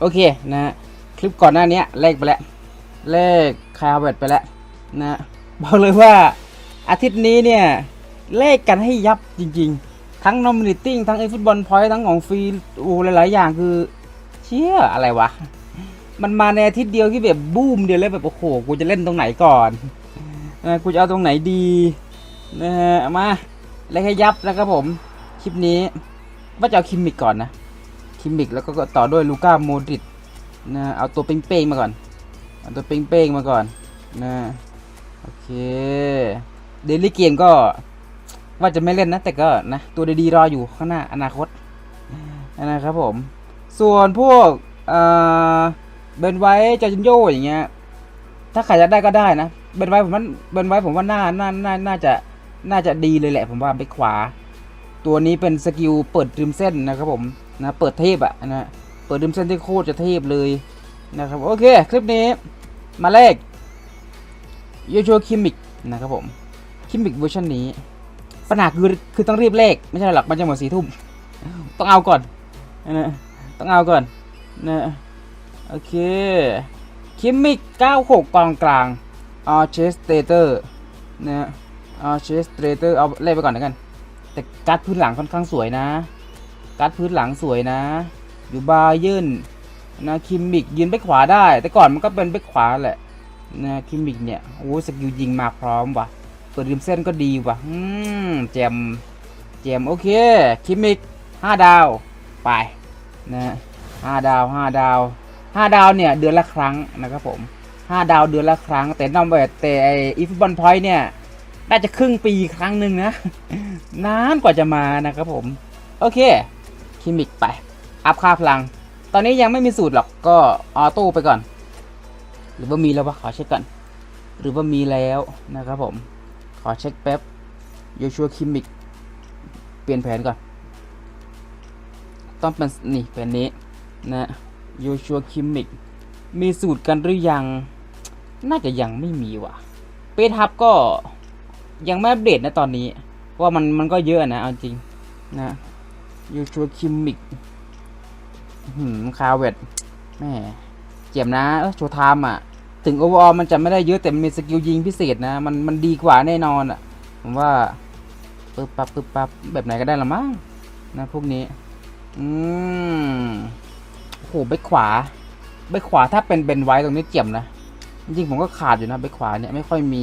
โอเคนะคลิปก่อนหน้านี้เลขไปแล้ว เลขคาเวตไปแล้วนะบอกเลยว่าอาทิตย์นี้เนี่ย เลขกันให้ยับจริง ๆ ทั้ง nominating ทั้ง e ฟุตบอลพอยต์ทั้งของฟรีโอ้หลายๆ อย่างคือ เชี่ยอะไรวะ มันมาในอาทิตย์เดียวที่แบบบูมเดียวเลยแบบโอ้โหกูจะเล่นตรงไหนก่อนนะกูจะเอาตรงไหนดีนะฮะมาเลขให้ยับนะครับผมคลิปนี้ว่าจะเอาคิมมิกก่อนนะ คิมมิกแล้วก็ต่อด้วยลูก้าโมดริดนะเอาตัวเป้งๆมาก่อน เอาตัวเป้งๆมาก่อนนะโอเคเดลี่เกมก็ว่าจะไม่เล่นนะ แต่ก็นะตัวดีๆรออยู่ข้างหน้าอนาคตนะครับผม ส่วนพวกเอ่อเบนไว้จาจินโยอย่างเงี้ยถ้าใครจะได้ก็ได้นะเบนไว้ผมว่าเบนไว้ผมว่าน่าน่าน่าน่าจะน่าจะดีเลยแหละผมว่าไปขวา ตัวนี้เป็นสกิลเปิดริมเส้นนะครับผมนะเปิดเทพอะนะเปิดริมเส้นที่โคตรจะเทพเลยนะครับโอเคคลิปนี้มาเลขยูโชคิมิกนะครับผมคิมิกเวอร์ชันนี้ปัญหาคือคือต้องรีบเลขไม่ใช่หรอกมันจะหมดสี่ทุ่มต้องเอาก่อนนะต้องเอาก่อนนะโอเคคิมิก96กองกลางออเชสเตเตอร์นะออเชสเตเตอร์เอาเลขไปก่อนแล้วกัน แต่การ์ดพื้นหลังค่อนข้างสวยนะ การ์ดพื้นหลังสวยนะ อยู่บาเยินนะคิมมิกยืนไปขวาได้ แต่ก่อนมันก็เป็นไปขวาแหละนะคิมมิกเนี่ยโอ้สกิลยิงมาพร้อมว่ะเปิดริมเส้นก็ดีว่ะอืมแจมแจมโอเคคิมมิกห้าดาวไปนะห้าดาวห้าดาวห้าดาวเนี่ยเดือนละครั้งนะครับผมห้าดาวเดือนละครั้ง แต่นอมแบบแต่อีฟบอลพอยต์เนี่ย น่าจะครึ่งปีครั้งหนึ่งนะนานกว่าจะมานะครับผม โอเคคิมิกไป อัพค่าพลัง ตอนนี้ยังไม่มีสูตรหรอกก็ออโต้ไปก่อน หรือว่ามีแล้ววะขอเช็คก่อน หรือว่ามีแล้วนะครับผม ขอเช็คแป๊บโยชัวคิมิก เปลี่ยนแผนก่อน ต้องเป็นนี่แผนนี้นะโยชัวคิมิก มีสูตรกันหรือยัง น่าจะยังไม่มีว่ะ เปทับก็ ยังไม่อัปเดตนะตอนนี้ว่ามันมันก็เยอะนะเอาจริงนะยูชัวคิมมิกหืมคาเวตแม่เจ็บนะโชว์ไทม์อะ ถึงโอเวอร์มันจะไม่ได้เยอะแต่มันมีสกิลยิงพิเศษนะ มันมันดีกว่าแน่นอนอะ ผมว่าปึ๊บปั๊บปึ๊บปั๊บแบบไหนก็ได้ละมั้งนะพวกนี้ อืมโอ้โหเบคขวาเบคขวาถ้าเป็นเบนไว้ตรงนี้เจ็บนะ จริงผมก็ขาดอยู่นะเบคขวาเนี่ยไม่ค่อยมี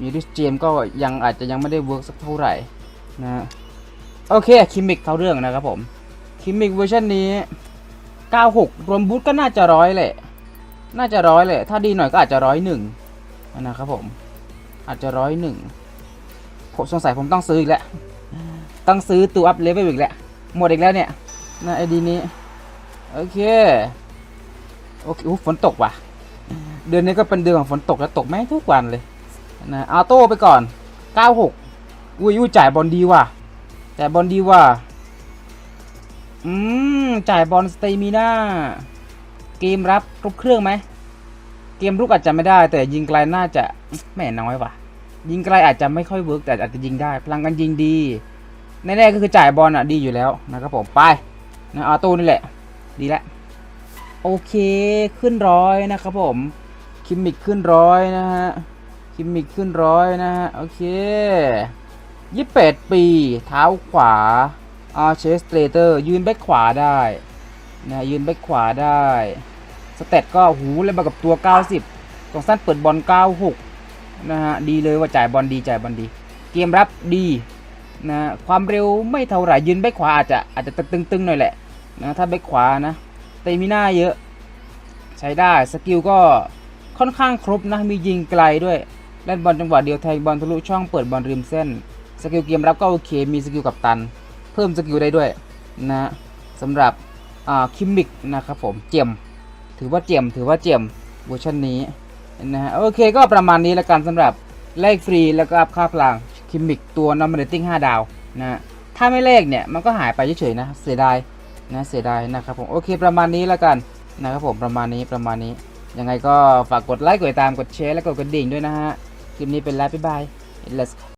มีริสเจมก็ยังอาจจะยังไม่ได้เวิร์กสักเท่าไหร่นะโอเคคิมิกเข้าเรื่องนะครับผมคิมิกเวอร์ชันนี้ 96 รวมบูทก็น่าจะร้อยแหละ น่าจะร้อยแหละ ถ้าดีหน่อยก็อาจจะร้อยหนึ่งนะครับผม อาจจะร้อยหนึ่งผมสงสัยผมต้องซื้ออีกแล้ว ต้องซื้อตัวอัพเลเวลอีกแล้ว หมดอีกแล้วเนี่ยนะไอดีนี้ โอเค โอเคอู้ฝนตกว่ะ เดือนนี้ก็เป็นเดือนของฝนตกแล้วตกแม่งทุกวันเลย นะออโต้ไปก่อน 96 อุ้ยอุ้ยจ่ายบอลดีว่ะ จ่ายบอลดีว่ะ อืม จ่ายบอลสเตมิน่าเกมรับครบเครื่องไหม เกมรุกอาจจะไม่ได้ แต่ยิงไกลน่าจะแม่น้อยว่ะ ยิงไกลอาจจะไม่ค่อยเวิร์กแต่อาจจะยิงได้ พลังการยิงดี แน่ๆก็คือจ่ายบอลอะดีอยู่แล้วนะครับผม ไปนะออโต้นี่แหละ ดีแล้วโอเค ขึ้นร้อยนะครับผม คิมมิกขึ้นร้อยนะฮะ คิมมิกขึ้นร้อยนะฮะ โอเคยี่สิบปี เท้าขวาอาเชสเตเตอร์ ยืนแบ็คขวาได้นะยืนแบ็คขวาได้ สเตตก็หูเล่นมากับตัว 90ตรงสั้นเปิดบอล 96 นะฮะ ดีเลยว่าจ่ายบอลดี จ่ายบอลดี เกมรับดีนะความเร็วไม่เท่าไหร่ยืนแบ็คขวาอาจจะอาจจะตึงๆหน่อยแหละนะถ้าแบ็คขวานะเตมิน่าเยอะ ใช้ได้สกิลก็ค่อนข้างครบนะมียิงไกลด้วย เล่นบอลจังหวะเดียวแทงบอลทะลุช่องเปิดบอลริมเส้น สกิลเกมรับก็โอเค มีสกิลกับตัน เพิ่มสกิลได้ด้วยนะสำหรับอ่าคิมมิกนะครับผมเจียม ถือว่าเจียม ถือว่าเจียมเวอร์ชันนี้นะฮะโอเคก็ประมาณนี้ล้วกันสำหรับเลขฟรีแล้วก็อัพค่าพลังคิมิกตัวนอมเรตติ้ง5ดาวนะถ้าไม่เลขเนี่ยมันก็หายไปเฉยๆนะเสียดายนะเสียดายนะครับผมโอเคประมาณนี้ล้วกันนะครับผมประมาณนี้ประมาณนี้ยังไงก็ฝากกดไลค์กดติดตามกดแชร์และกดกระดิ่งด้วยนะฮะ คลิปนี้เป็นแล้วบ๊ายบาย let's